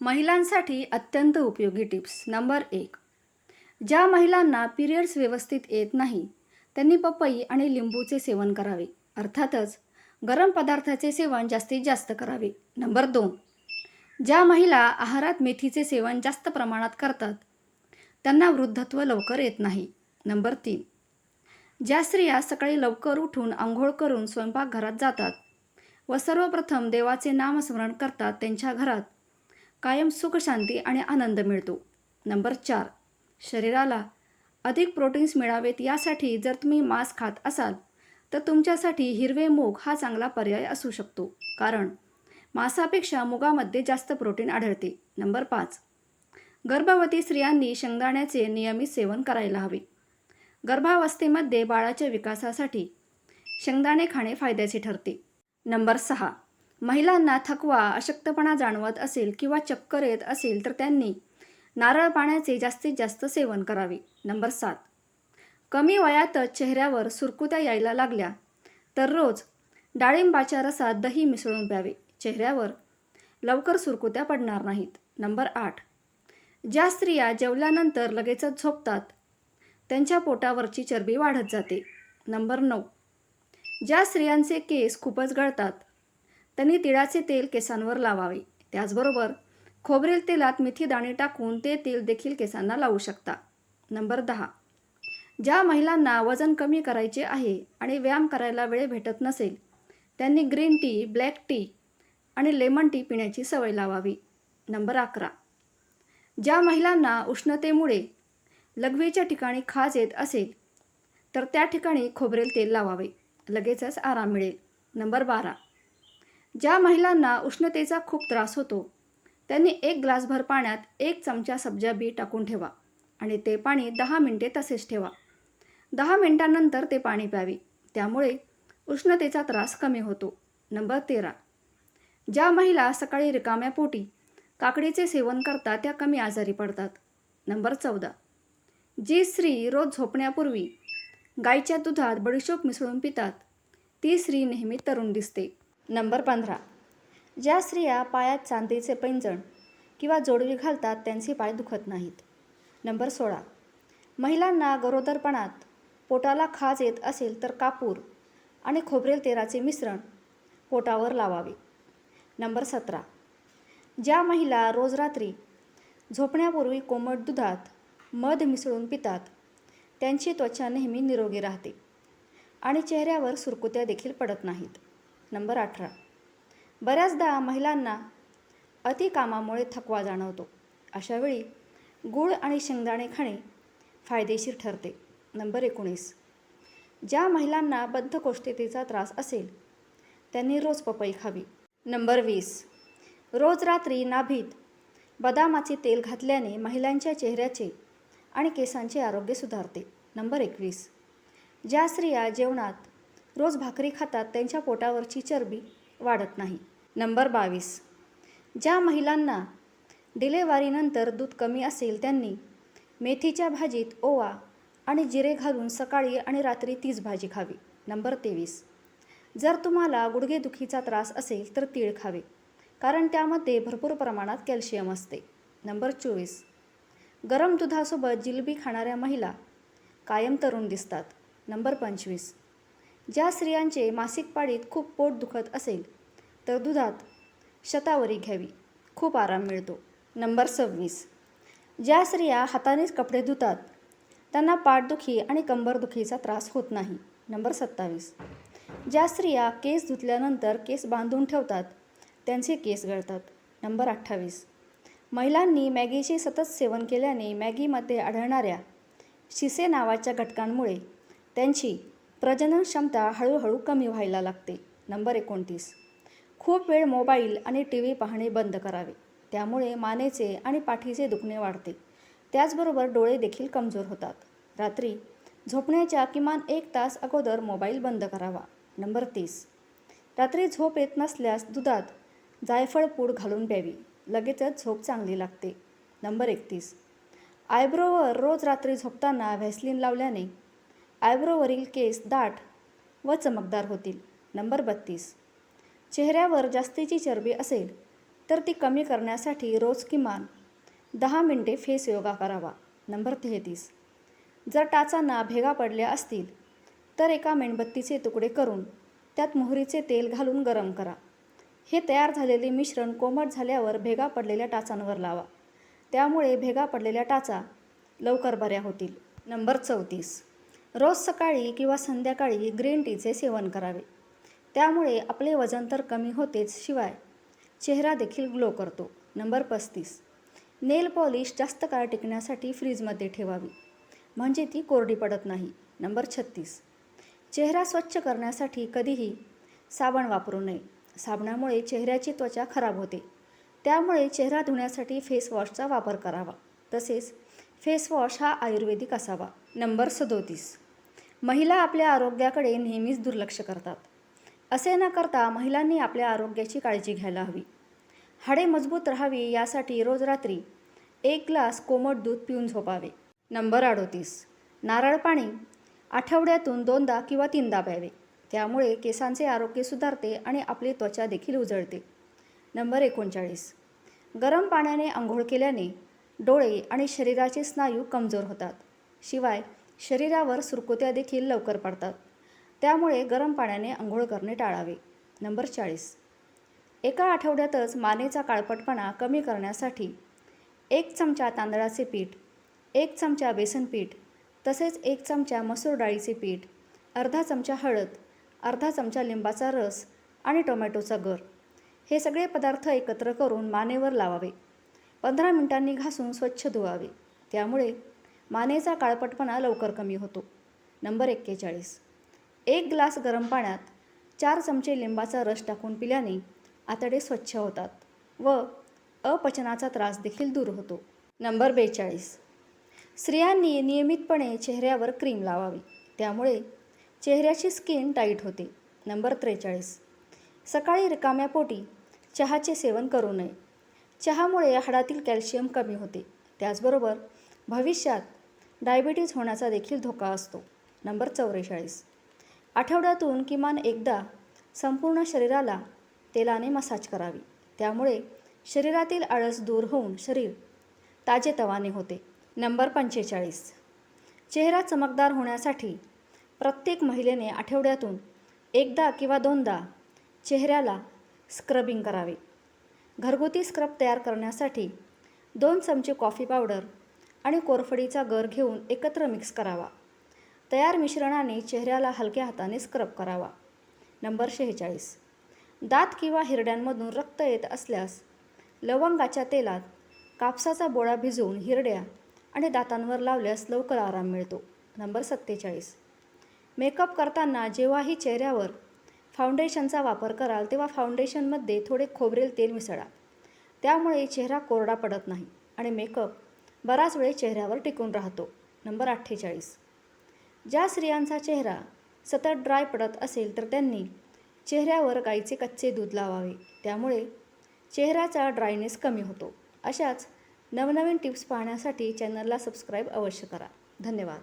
महिलांसाठी अत्यंत उपयोगी टिप्स. नंबर एक ज्या महिलांना पिरियड्स व्यवस्थित येत नाही त्यांनी पपई आणि लिंबूचे सेवन करावे. अर्थातच गरम पदार्थाचे सेवन जास्तीत जास्त करावे. नंबर दोन ज्या महिला आहारात मेथीचे सेवन जास्त प्रमाणात करतात त्यांना वृद्धत्व लवकर येत नाही. नंबर तीन ज्या स्त्रिया सकाळी लवकर उठून आंघोळ करून स्वयंपाकघरात जातात व सर्वप्रथम देवाचे नामस्मरण करतात त्यांच्या घरात कायम सुख शांती आणि आनंद मिळतो. नंबर चार. शरीराला अधिक प्रोटीन्स मिळावेत यासाठी जर तुम्ही मांस खात असाल तर तुमच्यासाठी हिरवे मूग हा चांगला पर्याय असू शकतो. कारण मांसापेक्षा मुगामध्ये जास्त प्रोटीन आढळते. नंबर पाच. गर्भवती स्त्रियांनी शेंगदाण्याचे नियमित सेवन करायला हवे. गर्भावस्थेमध्ये बाळाच्या विकासासाठी शेंगदाणे खाणे फायद्याचे ठरते. नंबर सहा. महिलांना थकवा अशक्तपणा जाणवत असेल किंवा चक्कर येत असेल तर त्यांनी नारळ पाण्याचे जास्तीत जास्त सेवन करावे. नंबर सात. कमी वयातच चेहऱ्यावर सुरकुत्या यायला लागल्या तर रोज डाळिंबाच्या रसात दही मिसळून प्यावे. चेहऱ्यावर लवकर सुरकुत्या पडणार नाहीत. नंबर आठ. ज्या स्त्रिया जेवल्यानंतर लगेचच झोपतात त्यांच्या पोटावरची चरबी वाढत जाते. नंबर नऊ. ज्या स्त्रियांचे केस खूपच गळतात त्यांनी तिळाचे तेल केसांवर लावावे. त्याचबरोबर खोबरेल तेलात मिथी दाणे टाकून ते तेल देखील केसांना लावू शकता. नंबर दहा. ज्या महिलांना वजन कमी करायचे आहे आणि व्यायाम करायला वेळ भेटत नसेल त्यांनी ग्रीन टी ब्लॅक टी आणि लेमन टी पिण्याची सवय लावावी. नंबर अकरा. ज्या महिलांना उष्णतेमुळे लघवीच्या ठिकाणी खाज येत असेल तर त्या ठिकाणी खोबरेल तेल लावावे. लगेचच आराम मिळेल. नंबर बारा. ज्या महिलांना उष्णतेचा खूप त्रास होतो त्यांनी एक ग्लासभर पाण्यात एक चमचा सब्जा बी टाकून ठेवा आणि ते पाणी दहा मिनटे तसेच ठेवा. दहा मिनटानंतर ते पाणी प्यावे. त्यामुळे उष्णतेचा त्रास कमी होतो. नंबर तेरा. ज्या महिला सकाळी रिकाम्या पोटी काकडीचे सेवन करतात त्या कमी आजारी पडतात. नंबर चौदा. जी स्त्री रोज झोपण्यापूर्वी गाईच्या दुधात बडीशोप मिसळून पितात ती स्त्री नेहमी तरुण दिसते. नंबर पंधरा. ज्या स्त्रिया पायात चांदीचे पैंजण किंवा जोडवी घालतात त्यांचे पाय दुखत नाहीत. नंबर सोळा. महिलांना गरोदरपणात पोटाला खाज येत असेल तर कापूर आणि खोबरेल तेलाचे मिश्रण पोटावर लावावे. नंबर सतरा. ज्या महिला रोज रात्री झोपण्यापूर्वी कोमट दुधात मध मिसळून पितात त्यांची त्वचा नेहमी निरोगी राहते आणि चेहऱ्यावर सुरकुत्या देखील पडत नाहीत. नंबर अठरा. बऱ्याचदा महिलांना अतिकामामुळे थकवा जाणवतो. अशावेळी गूळ आणि शेंगदाणे खाणे फायदेशीर ठरते. नंबर एकोणीस. ज्या महिलांना बद्धकोष्ठतेचा त्रास असेल त्यांनी रोज पपई खावी. नंबर वीस. रोज रात्री नाभीत बदामाचे तेल घातल्याने महिलांच्या चेहऱ्याचे आणि केसांचे आरोग्य सुधारते. नंबर एकवीस. ज्या स्त्रिया जेवणात रोज भाकरी खातात त्यांच्या पोटावरची चरबी वाढत नाही. नंबर बावीस. ज्या महिलांना डिलेवारीनंतर दूध कमी असेल त्यांनी मेथीच्या भाजीत ओवा आणि जिरे घालून सकाळी आणि रात्री तीच भाजी खावी. नंबर तेवीस. जर तुम्हाला गुडघेदुखीचा त्रास असेल तर तीळ खावे कारण त्यामध्ये भरपूर प्रमाणात कॅल्शियम असते. नंबर चोवीस. गरम दुधासोबत जिलबी खाणाऱ्या महिला कायम तरुण दिसतात. नंबर पंचवीस. ज्या स्त्रियांचे मासिक पाळीत खूप पोट दुखत असेल तर दुधात शतावरी घ्यावी. खूप आराम मिळतो. नंबर सव्वीस. ज्या स्त्रिया हातानेच कपडे धुतात त्यांना पाठदुखी आणि कंबरदुखीचा त्रास होत नाही. नंबर सत्तावीस. ज्या स्त्रिया केस धुतल्यानंतर केस बांधून ठेवतात त्यांचे केस गळतात. नंबर अठ्ठावीस. महिलांनी मॅगीचे सतत सेवन केल्याने मॅगीमध्ये आढळणाऱ्या शिसे नावाच्या घटकांमुळे त्यांची प्रजनन क्षमता हळूहळू कमी व्हायला लागते. नंबर एकोणतीस. खूप वेळ मोबाईल आणि टी व्ही पाहणे बंद करावे. त्यामुळे मानेचे आणि पाठीचे दुखणे वाढते. त्याचबरोबर डोळे देखील कमजोर होतात. रात्री झोपण्याच्या किमान एक तास अगोदर मोबाईल बंद करावा. नंबर तीस. रात्री झोप येत नसल्यास दुधात जायफळ पूड घालून प्यावी. लगेचच झोप चांगली लागते. नंबर एकतीस. आयब्रोवर रोज रात्री झोपताना व्हॅसलिन लावल्याने आयब्रोवरील केस दाट व चमकदार होतील. नंबर बत्तीस. चेहऱ्यावर जास्तीची चरबी असेल तर ती कमी करण्यासाठी रोज किमान दहा मिनटे फेस योगा करावा. नंबर तेहतीस. जर टाचांना भेगा पडल्या असतील तर एका मेणबत्तीचे तुकडे करून त्यात मोहरीचे तेल घालून गरम करा. हे तयार झालेले मिश्रण कोमट झाल्यावर भेगा पडलेल्या टाचांवर लावा. त्यामुळे भेगा पडलेल्या टाचा लवकर बऱ्या होतील. नंबर चौतीस. रोज सकाळी किंवा संध्याकाळी ग्रीन टीचे सेवन करावे. त्यामुळे आपले वजन तर कमी होतेच शिवाय चेहरा देखील ग्लो करतो. नंबर पस्तीस. नेल पॉलिश जास्त काळ टिकण्यासाठी फ्रीजमध्ये ठेवावी. म्हणजे ती कोरडी पडत नाही. नंबर छत्तीस. चेहरा स्वच्छ करण्यासाठी कधीही साबण वापरू नये. साबणामुळे चेहऱ्याची त्वचा खराब होते. त्यामुळे चेहरा धुण्यासाठी फेसवॉशचा वापर करावा. तसेच फेसवॉश हा आयुर्वेदिक असावा. नंबर सदोतीस. महिला आपल्या आरोग्याकडे नेहमीच दुर्लक्ष करतात. असे न करता महिलांनी आपल्या आरोग्याची काळजी घ्यायला हवी. हाडे मजबूत राहावी यासाठी रोज रात्री एक ग्लास कोमट दूध पिऊन झोपावे. नंबर अडोतीस. नारळ पाणी आठवड्यातून दोनदा किंवा तीनदा प्यावे. त्यामुळे केसांचे आरोग्य सुधारते आणि आपली त्वचा देखील उजळते. नंबर एकोणचाळीस. गरम पाण्याने आंघोळ केल्याने डोळे आणि शरीराचे स्नायू कमजोर होतात. शिवाय शरीरावर सुरकुत्या देखील लवकर पडतात. त्यामुळे गरम पाण्याने आंघोळ करणे टाळावे. नंबर चाळीस. एका आठवड्यातच मानेचा काळपटपणा कमी करण्यासाठी एक चमचा तांदळाचे पीठ एक चमचा बेसन पीठ तसेच एक चमचा मसूर डाळीचे पीठ अर्धा चमचा हळद अर्धा चमचा लिंबाचा रस आणि टोमॅटोचा गर हे सगळे पदार्थ एकत्र करून मानेवर लावावे. पंधरा मिनिटांनी घासून स्वच्छ धुवावे. त्यामुळे मानेचा काळपटपणा लवकर कमी होतो. नंबर एक्केचाळीस. एक ग्लास गरम पाण्यात चार चमचे लिंबाचा रस टाकून पिल्याने आतडे स्वच्छ होतात व अपचनाचा त्रास देखील दूर होतो. नंबर बेचाळीस. स्त्रियांनी नियमितपणे चेहऱ्यावर क्रीम लावावी. त्यामुळे चेहऱ्याची स्किन टाईट होते. नंबर त्रेचाळीस. सकाळी रिकाम्या पोटी चहाचे सेवन करू नये. चहामुळे हाडातील कॅल्शियम कमी होते. त्याचबरोबर भविष्यात डायबिटीज होण्याचा देखील धोका असतो. नंबर चौवेचाळीस. आठवड्यातून किमान एकदा संपूर्ण शरीराला तेलाने मसाज करावी. त्यामुळे शरीरातील आळस दूर होऊन शरीर ताजेतवाने होते. नंबर पंचेचाळीस. चेहरा चमकदार होण्यासाठी प्रत्येक महिलेने आठवड्यातून एकदा किंवा दोनदा चेहऱ्याला स्क्रबिंग करावे. घरगुती स्क्रब तयार करण्यासाठी दोन चमचे कॉफी पावडर आणि कोरफडीचा गर घेऊन एकत्र मिक्स करावा. तयार मिश्रणाने चेहऱ्याला हलक्या हाताने स्क्रब करावा. नंबर शेहेचाळीस. दात किंवा हिरड्यांमधून रक्त येत असल्यास लवंगाच्या तेलात कापसाचा बोळा भिजवून हिरड्या आणि दातांवर लावल्यास लवकर आराम मिळतो. नंबर सत्तेचाळीस. मेकअप करताना जेव्हाही चेहऱ्यावर फाउंडेशनचा वापर कराल तेव्हा फाउंडेशनमध्ये थोडे खोबरेल तेल मिसळा. त्यामुळे चेहरा कोरडा पडत नाही आणि मेकअप बराच वेळ चेहऱ्यावर टिकून राहतो. नंबर अठ्ठेचाळीस. ज्या स्त्रियांचा चेहरा सतत ड्राय पडत असेल तर त्यांनी चेहऱ्यावर गाईचे कच्चे दूध लावावे. त्यामुळे चेहऱ्याचा ड्रायनेस कमी होतो. अशाच नवनवीन टिप्स पाहण्यासाठी चॅनलला सबस्क्राईब अवश्य करा. धन्यवाद.